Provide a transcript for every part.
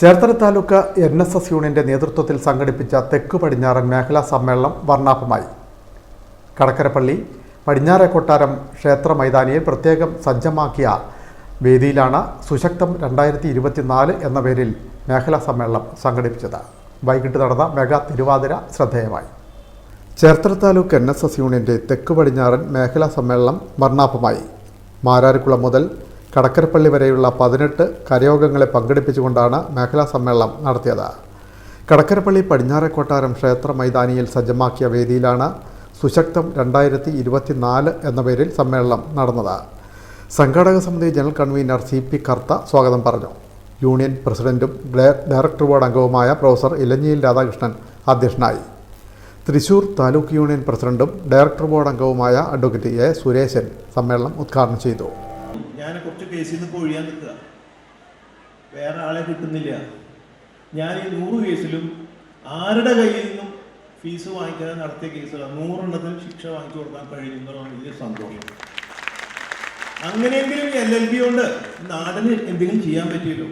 Cherthala taluk N S S യൂണിയന്റെ നേതൃത്വത്തിൽ സംഘടിപ്പിച്ച തെക്ക് പടിഞ്ഞാറൻ മേഖലാ സമ്മേളനം വർണാഭമായി. കടക്കരപ്പള്ളി പടിഞ്ഞാറെ കൊട്ടാരം ക്ഷേത്ര മൈതാനിയിൽ പ്രത്യേകം സജ്ജമാക്കിയ വേദിയിലാണ് സുശക്തം രണ്ടായിരത്തി ഇരുപത്തിനാല് എന്ന പേരിൽ മേഖലാ സമ്മേളനം സംഘടിപ്പിച്ചത്. വൈകിട്ട് നടന്ന മെഗാ തിരുവാതിര ശ്രദ്ധേയമായി. Cherthala taluk N S S യൂണിയന്റെ തെക്ക് പടിഞ്ഞാറൻ മേഖലാ സമ്മേളനം വർണാഭമായി. മാരാരിക്കുളം മുതൽ കടക്കരപ്പള്ളി വരെയുള്ള പതിനെട്ട് കരയോഗങ്ങളെ പങ്കെടുപ്പിച്ചുകൊണ്ടാണ് മേഖലാ സമ്മേളനം നടത്തിയത്. കടക്കരപ്പള്ളി പടിഞ്ഞാറെ കൊട്ടാരം ക്ഷേത്ര മൈതാനിയിൽ സജ്ജമാക്കിയ വേദിയിലാണ് സുശക്തം രണ്ടായിരത്തി ഇരുപത്തിനാല് എന്ന പേരിൽ സമ്മേളനം നടന്നത്. സംഘാടക സമിതി general convener C P Kartha സ്വാഗതം പറഞ്ഞു. യൂണിയൻ പ്രസിഡന്റും ഡയറക്ടർ ബോർഡ് അംഗവുമായ പ്രൊഫസർ ഇലഞ്ഞിയിൽ രാധാകൃഷ്ണൻ അധ്യക്ഷനായി. തൃശൂർ താലൂക്ക് യൂണിയൻ പ്രസിഡന്റും ഡയറക്ടർ ബോർഡ് അംഗവുമായ അഡ്വക്കേറ്റ് എ സുരേശൻ സമ്മേളനം ഉദ്ഘാടനം ചെയ്തു. ഞാൻ കുറച്ച് കേസിൽ നിന്ന് ഒഴിയാൻ നിൽക്കുക. വേറെ ആളെ കിട്ടുന്നില്ല. ഞാൻ ഈ നൂറ് കേസിലും ആരുടെ കയ്യിൽ നിന്നും ഫീസ് വാങ്ങിക്കാതെ നടത്തിയ കേസുകളാണ് നൂറെണ്ണത്തിന് ശിക്ഷ വാങ്ങിച്ചു കൊടുക്കാൻ കഴിയുന്നതാണ് വലിയ സന്തോഷം. അങ്ങനെയെങ്കിലും എൽ എൽ ബി കൊണ്ട് നാടിന് എന്തെങ്കിലും ചെയ്യാൻ പറ്റിയല്ലോ?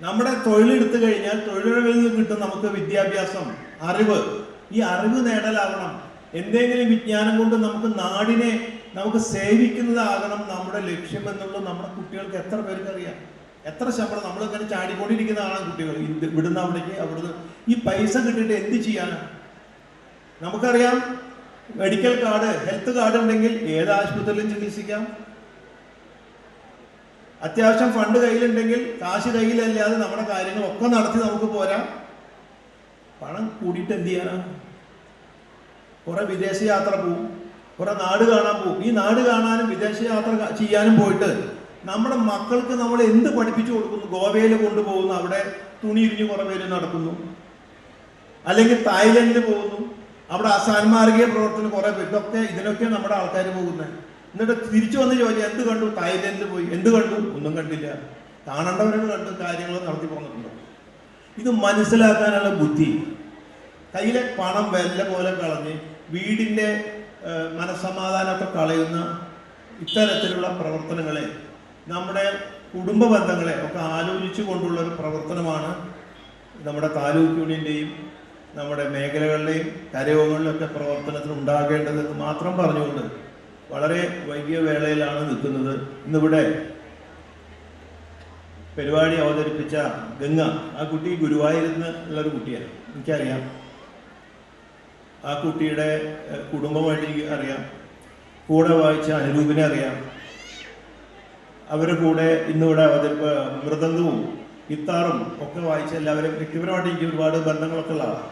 നമ്മുടെ തൊഴിലെടുത്തു കഴിഞ്ഞാൽ തൊഴിലുകളിൽ നിന്ന് കിട്ടും നമുക്ക് വിദ്യാഭ്യാസം അറിവ്. ഈ അറിവ് നേടലാവണം. എന്തെങ്കിലും വിജ്ഞാനം കൊണ്ട് നമുക്ക് നാടിനെ നമുക്ക് സേവിക്കുന്നതാകണം നമ്മുടെ ലക്ഷ്യം എന്നുള്ളത് നമ്മുടെ കുട്ടികൾക്ക് എത്ര പേർക്ക് അറിയാം? എത്ര ശമ്പളം? നമ്മൾ ഇങ്ങനെ ചാടിക്കൊണ്ടിരിക്കുന്ന ആളാണ് കുട്ടികൾ. ഇവിടുന്ന് അവിടേക്ക് അവിടുന്ന്. ഈ പൈസ കിട്ടിയിട്ട് എന്ത് ചെയ്യാനാണ് നമുക്കറിയാം മെഡിക്കൽ കാർഡ് ഹെൽത്ത് കാർഡ് ഉണ്ടെങ്കിൽ ഏത് ആശുപത്രിയിലും ചികിത്സിക്കാം. അത്യാവശ്യം ഫണ്ട് കയ്യിലുണ്ടെങ്കിൽ കാശ് കയ്യിലല്ലാതെ നമ്മുടെ കാര്യങ്ങളൊക്കെ നടത്തി നമുക്ക് പോരാ. പണം കൂടിയിട്ട് എന്ത് ചെയ്യാനാണ് കുറെ വിദേശ യാത്ര പോവും. കുറെ നാട് കാണാൻ പോകും. ഈ നാട് കാണാനും വിദേശ യാത്ര ചെയ്യാനും പോയിട്ട് നമ്മുടെ മക്കൾക്ക് നമ്മൾ എന്ത് പഠിപ്പിച്ചു കൊടുക്കുന്നു? ഗോവയിൽ കൊണ്ടുപോകുന്നു. അവിടെ തുണി ഇരിഞ്ഞ് കുറേ പേര് നടക്കുന്നു. അല്ലെങ്കിൽ തായ്ലൻഡിൽ പോകുന്നു. അവിടെ അസാൻമാർഗീയ പ്രവർത്തനം കുറെ പേര് ഇതൊക്കെ ഇതിനൊക്കെ നമ്മുടെ ആൾക്കാർ പോകുന്നത് എന്നിട്ട് തിരിച്ചു വന്ന് ചോദിച്ചാൽ എന്ത് കണ്ടു? തായ്ലൻഡിൽ പോയി. എന്ത് കണ്ടു? ഒന്നും കണ്ടില്ല. കാണേണ്ടവരൊക്കെ കണ്ട്. കാര്യങ്ങൾ നടത്തി പോകുന്നുണ്ടോ ഇത് മനസ്സിലാക്കാനുള്ള ബുദ്ധി. കയ്യിലെ പണം വെല്ല പോലെ കളഞ്ഞ് വീടിന്റെ ഏഹ്, മനസ്സമാധാനമൊക്കെ കളയുന്ന ഇത്തരത്തിലുള്ള പ്രവർത്തനങ്ങളെ നമ്മുടെ കുടുംബ ബന്ധങ്ങളെ ഒക്കെ ആലോചിച്ചു കൊണ്ടുള്ള ഒരു പ്രവർത്തനമാണ് നമ്മുടെ താലൂക്ക് യൂണിയന്റെയും നമ്മുടെ മേഖലകളിലെയും കരയോഗങ്ങളിലൊക്കെ പ്രവർത്തനത്തിന് ഉണ്ടാകേണ്ടതെന്ന് മാത്രം പറഞ്ഞുകൊണ്ട് വളരെ വൈകിയ വേളയിലാണ് നിൽക്കുന്നത്. ഇന്നിവിടെ പരിപാടി അവതരിപ്പിച്ച ഗംഗ. ആ കുട്ടി ഗുരുവായൂരിൽ നിന്ന് ഉള്ളൊരു കുട്ടിയാണ്. എനിക്കറിയാം. ആ കുട്ടിയുടെ കുടുംബമായിട്ട് എനിക്ക് അറിയാം. കൂടെ വായിച്ച അനുരൂപിനെ അറിയാം. അവരുടെ കൂടെ ഇന്നിവിടെ അവതരിപ്പ് മൃദംഗവും ഇത്താറും ഒക്കെ വായിച്ച എല്ലാവരും വ്യക്തിപരമായിട്ട് എനിക്ക് ഒരുപാട് ബന്ധങ്ങളൊക്കെ ഉള്ളതാണ്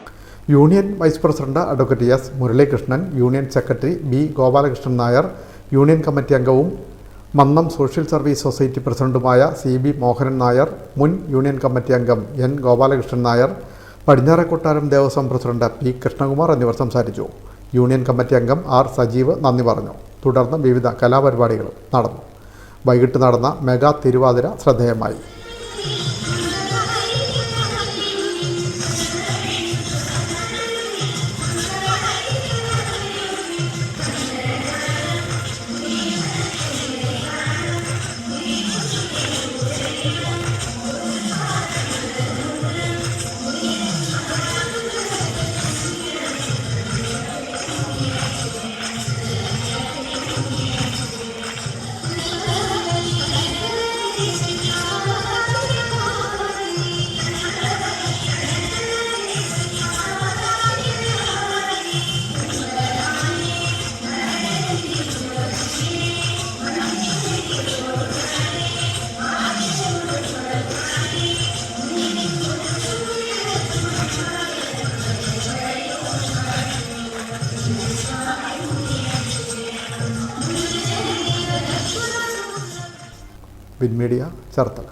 union vice president advocate S Muralikrishnan union secretary B Gopalakrishnan Nair union committee അംഗവും മന്നം സോഷ്യൽ സർവീസ് സൊസൈറ്റി പ്രസിഡന്റുമായ സി ബി മോഹനൻ നായർ മുൻ യൂണിയൻ കമ്മിറ്റി അംഗം N Gopalakrishnan Nair Padinjare Kottaram Devaswom president P. Krishnakumar എന്നിവർ സംസാരിച്ചു. യൂണിയൻ കമ്മിറ്റി അംഗം R. Sajeev നന്ദി പറഞ്ഞു. തുടർന്ന് വിവിധ കലാപരിപാടികളും നടന്നു. വൈകിട്ട് നടന്ന മെഗാ തിരുവാതിര ശ്രദ്ധേയമായി. Win media Cherthala